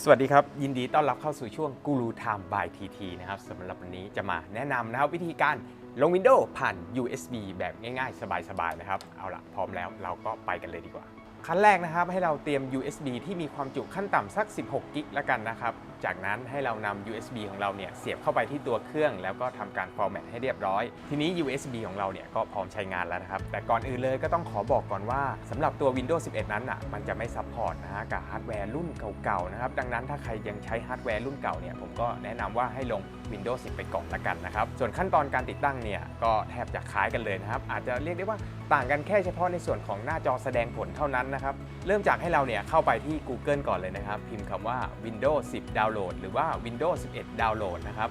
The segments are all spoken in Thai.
สวัสดีครับ ยินดีต้อนรับเข้าสู่ช่วงกูรูไทม์บายทีทีนะครับสำหรับวันนี้จะมาแนะนำนะครับวิธีการลง Windows ผ่าน USB แบบง่ายๆ สบายๆนะครับ เอาละพร้อมแล้วเราก็ไปกันเลยดีกว่า ขั้นแรกนะครับให้เราเตรียม USB ที่มีความจุขั้นต่ำสัก 16 กิกแล้วกันนะครับ จากนั้นให้เรานำ USB ของเราเนี่ยเสียบเข้าไปที่ตัวเครื่อง แล้วก็ทำการ format ให้เรียบร้อย ทีนี้ USB ของเราเนี่ยก็พร้อมใช้งานแล้วนะครับ แต่ก่อนอื่นเลยก็ต้องขอบอกก่อนว่าสำหรับตัว Windows 11 นั้นอะมันจะไม่ซัพพอร์ตนะฮะกับฮาร์ดแวร์รุ่นเก่าๆนะครับดังนั้นถ้าใครยังใช้ฮาร์ดแวร์รุ่นเก่าเนี่ยผมก็แนะนำว่าให้ลง Windows 10 ไปก่อนละกันนะครับส่วนขั้นตอนการติดตั้งเนี่ยก็แทบจะคล้ายกันเลยนะครับอาจจะเรียกได้ว่าต่างกันแค่เฉพาะในส่วนของหน้าจอแสดงผลเท่านั้นนะครับเริ่มจากให้เราเนี่ยเข้าไปที่ Google ก่อนเลยนะครับพิมพ์คำว่า Windows 10 Download หรือว่า Windows 11 Download นะครับ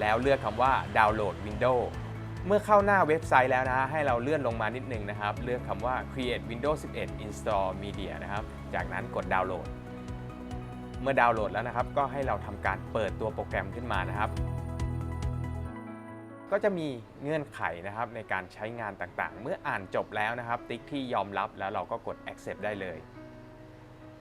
แล้วเลือกคำว่า Download Windows เมื่อเข้าหน้าเว็บไซต์แล้วนะฮะให้เราเลื่อนลงมานิดนึงนะครับ เลือกคำว่า Create Windows 11 Install Media นะครับ จากนั้นกดดาวน์โหลด เมื่อดาวน์โหลดแล้วนะครับ ก็ให้เราทำการเปิดตัวโปรแกรมขึ้นมานะครับ ก็จะมีเงื่อนไขนะครับในการใช้งานต่างๆ เมื่ออ่านจบแล้วนะครับ ติ๊กที่ยอมรับแล้วเราก็กด accept ได้เลย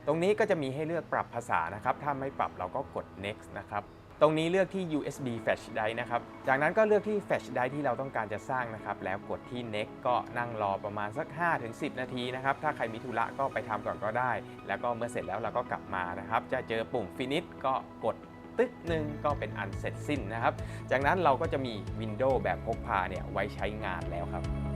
ตรงนี้ก็จะมีให้เลือกปรับภาษานะครับ ถ้าไม่ปรับเราก็กด next นะครับ ตรงนี้เลือกที่ USB flash drive นะครับ จากนั้นก็เลือกที่ flash drive ที่เราต้องการจะสร้างนะครับ แล้วกดที่ next ก็นั่งรอประมาณสัก 5-10 นาทีนะครับ ถ้าใครมีธุระก็ไปทำก่อนก็ได้ แล้วก็เมื่อเสร็จแล้วเราก็กลับมานะครับ จะเจอปุ่ม finish ก็กดตึ๊กหนึ่งก็เป็นอันเสร็จสิ้นนะครับ จากนั้นเราก็จะมี Windows แบบพกพาเนี่ยไว้ใช้งานแล้วครับ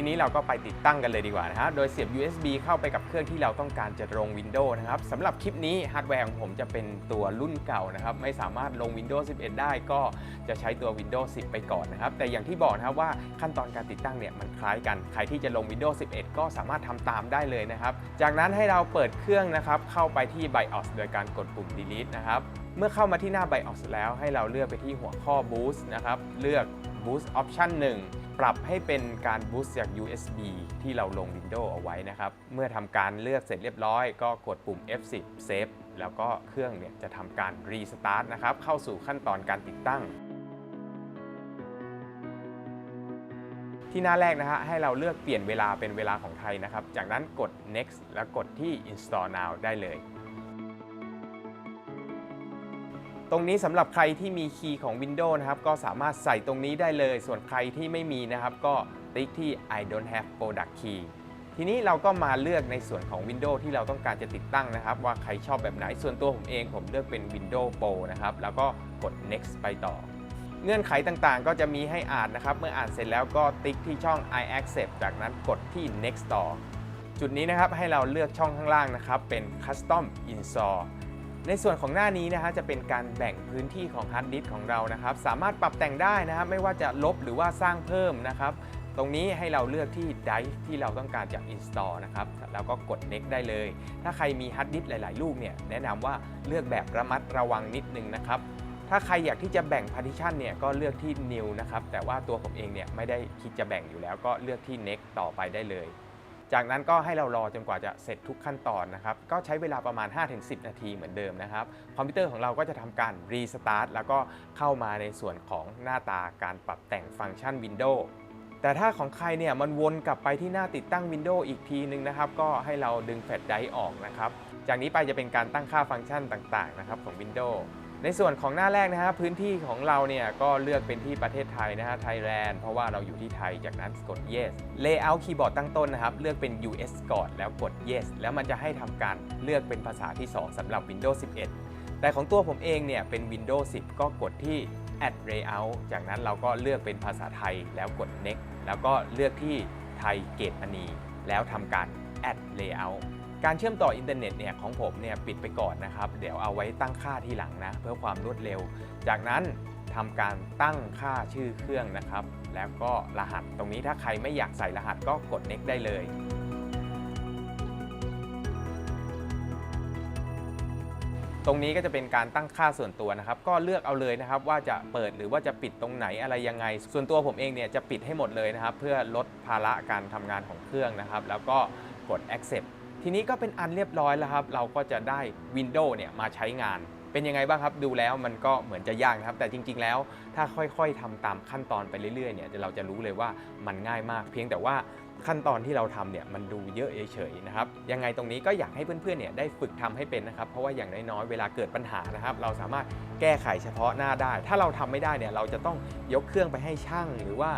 ทีนี้เราก็ไปติดตั้งกันเลยดีกว่านะฮะโดยเสียบ USB เข้าไปกับเครื่องที่เราต้องการจะลง Windows นะครับสำหรับคลิปนี้ฮาร์ดแวร์ของผมจะเป็นตัวรุ่นเก่านะครับไม่สามารถลง Windows 11 ได้ก็จะใช้ตัว Windows 10 ไปก่อนนะครับแต่อย่างที่บอกนะครับว่าขั้นตอนการติดตั้งเนี่ยมันคล้ายกัน ใครที่จะลง Windows 11 ก็สามารถทำตามได้เลยนะครับจากนั้นให้เราเปิดเครื่องนะครับเข้าไปที่ BIOS โดยการกดปุ่ม delete นะครับเมื่อเข้ามาที่หน้า BIOS แล้วให้เราเลือกไปที่หัวข้อ boost นะครับเลือก boost option 1 ปรับให้เป็นการ boost จาก USB ที่เราลง Windows เอาไว้นะครับ เมื่อทำการเลือกเสร็จเรียบร้อย ก็กดปุ่ม F10 save แล้วก็เครื่องเนี่ยจะทำการ restart นะครับ เข้าสู่ขั้นตอนการติดตั้ง ที่หน้าแรกนะฮะให้เราเลือกเปลี่ยนเวลาเป็นเวลาของไทยนะครับ จากนั้นกด next แล้วกดที่ install now ได้เลย ตรงนี้สำหรับใครที่มีคีย์ของ Windows นะครับ ก็สามารถใส่ตรงนี้ได้เลย ส่วนใครที่ไม่มีนะครับ ก็ติ๊กที่ I don't have product key ทีนี้เราก็มาเลือกในส่วนของ Windows ที่เราต้องการจะติดตั้งนะครับ ว่าใครชอบแบบไหน ส่วนตัวผมเองผมเลือกเป็น Windows Pro นะครับ แล้วก็กด next ไปต่อ เงื่อนไขต่างๆ ก็จะมีให้อ่านนะครับ เมื่ออ่านเสร็จแล้วก็ติ๊กที่ช่อง I accept จากนั้นกดที่ next ต่อ จุดนี้นะครับให้เราเลือกช่องข้างล่างนะครับเป็น custom install ในส่วนของหน้านี้นะฮะจะเป็นการแบ่งพื้นที่ของฮาร์ดดิสก์ของเรานะครับ สามารถปรับแต่งได้นะครับไม่ว่าจะลบหรือว่าสร้างเพิ่มนะครับตรงนี้ให้เราเลือกที่ drive ที่เราต้องการจะ install นะครับ แล้วก็กด next ได้เลย ถ้าใครมีฮาร์ดดิสก์หลาย ๆ ลูกเนี่ย แนะนำว่าเลือกแบบระมัดระวังนิดนึงนะครับ ถ้าใครอยากที่จะแบ่ง partition เนี่ย ก็เลือกที่ new นะครับ แต่ว่าตัวผมเองเนี่ยไม่ได้คิดจะแบ่งอยู่แล้ว ก็เลือกที่ next ต่อไปได้เลย จากนั้นก็ให้เรารอจนกว่าจะเสร็จทุกขั้นตอนนะครับ ก็ใช้เวลาประมาณ 5-10 นาทีเหมือนเดิมนะครับ คอมพิวเตอร์ของเราก็จะทำการรีสตาร์ทแล้วก็เข้ามาในส่วนของหน้าตาการปรับแต่งฟังก์ชัน Windows แต่ถ้าของใครเนี่ยมันวนกลับไปที่หน้าติดตั้ง Windows อีกทีนึงนะครับ ก็ให้เราดึงแฟลชไดร์ออกนะครับ จากนี้ไปจะเป็นการตั้งค่าฟังก์ชันต่างๆนะครับของ Windows ในส่วนของหน้าแรกนะฮะพื้นที่ของเราเนี่ยก็เลือกเป็นที่ประเทศไทยนะฮะไทยแลนด์เพราะว่าเราอยู่ที่ไทยจากนั้นกด yes layout คีย์บอร์ดตั้งต้นนะครับ เลือกเป็น US ก่อนแล้วกด yes แล้วมันจะให้ทำการเลือกเป็นภาษาที่ 2สำหรับ Windows 11 แต่ของตัวผมเองเนี่ยเป็น Windows 10 ก็กดที่ add layout จากนั้นเราก็เลือกเป็นภาษาไทยแล้วกด next แล้วก็เลือกที่ไทยเกตมณีแล้วทำการ add layout การเชื่อมต่ออินเทอร์เน็ตเนี่ยของผมเนี่ยปิดไปก่อนนะครับ เดี๋ยวเอาไว้ตั้งค่าทีหลังนะ เพื่อความรวดเร็ว จากนั้นทำการตั้งค่าชื่อเครื่องนะครับ แล้วก็รหัสตรงนี้ถ้าใครไม่อยากใส่รหัสก็กด next ได้เลยตรงนี้ก็จะเป็นการตั้งค่าส่วนตัวนะครับ ก็เลือกเอาเลยนะครับ ว่าจะเปิดหรือว่าจะปิดตรงไหนอะไรยังไง ส่วนตัวผมเองเนี่ยจะปิดให้หมดเลยนะครับ เพื่อลดภาระการทำงานของเครื่องนะครับ แล้วก็กด accept ทีนี้ก็เป็นอันเรียบร้อยแล้วครับ เราก็จะได้ Windows เนี่ยมาใช้งาน เป็นยังไงบ้างครับ ดูแล้วมันก็เหมือนจะยากนะครับ แต่จริง ๆ แล้วถ้าค่อยๆทำตามขั้นตอนไปเรื่อยๆ เนี่ยเราจะรู้เลยว่ามันง่ายมาก เพียงแต่ว่าขั้นตอนที่เราทำเนี่ยมันดูเยอะเฉยๆนะครับ ยังไงตรงนี้ก็อยากให้เพื่อนๆเนี่ยได้ฝึกทำให้เป็นนะครับ เพราะว่าอย่างน้อยๆ เวลาเกิดปัญหานะครับ เราสามารถแก้ไขเฉพาะหน้าได้ ถ้าเราทำไม่ได้เนี่ยเราจะต้องยกเครื่องไปให้ช่างหรือว่า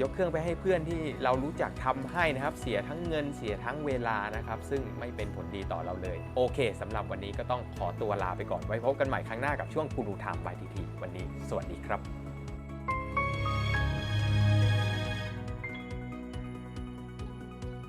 ยกเครื่องไปให้เพื่อนที่เรารู้จักทำให้นะครับ เสียทั้งเงินเสียทั้งเวลานะครับ ซึ่งไม่เป็นผลดีต่อเราเลย โอเคสำหรับวันนี้ก็ต้องขอตัวลาไปก่อนไว้พบกันใหม่ครั้งหน้ากับช่วงกูรูไทม์บายทีทีวันนี้ สวัสดีครับ